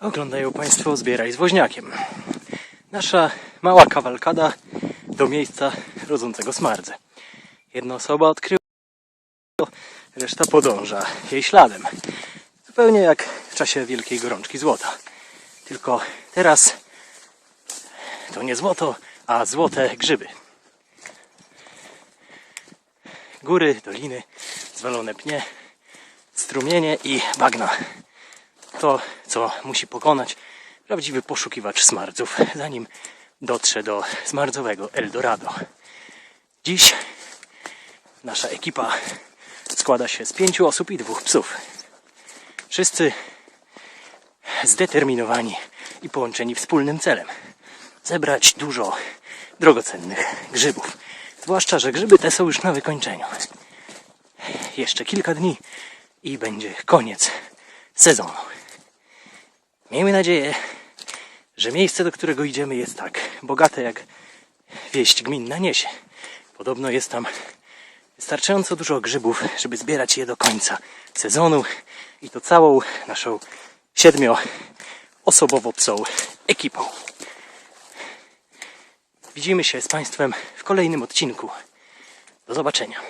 Oglądają Państwo Zbieraj z woźniakiem. Nasza mała kawalkada do miejsca rodzącego smardze. Jedna osoba odkryła, reszta podąża jej śladem. Zupełnie jak w czasie wielkiej gorączki złota. Tylko teraz to nie złoto, a złote grzyby. Góry, doliny, zwalone pnie, strumienie i bagna. To, co musi pokonać prawdziwy poszukiwacz smardzów, zanim dotrze do smardzowego Eldorado. Dziś nasza ekipa składa się z pięciu osób i dwóch psów. Wszyscy zdeterminowani i połączeni wspólnym celem. Zebrać dużo drogocennych grzybów. Zwłaszcza, że grzyby te są już na wykończeniu. Jeszcze kilka dni i będzie koniec sezonu. Miejmy nadzieję, że miejsce, do którego idziemy, jest tak bogate, jak wieść gminna niesie. Podobno jest tam wystarczająco dużo grzybów, żeby zbierać je do końca sezonu i to całą naszą siedmioosobowo-psą ekipą. Widzimy się z Państwem w kolejnym odcinku. Do zobaczenia.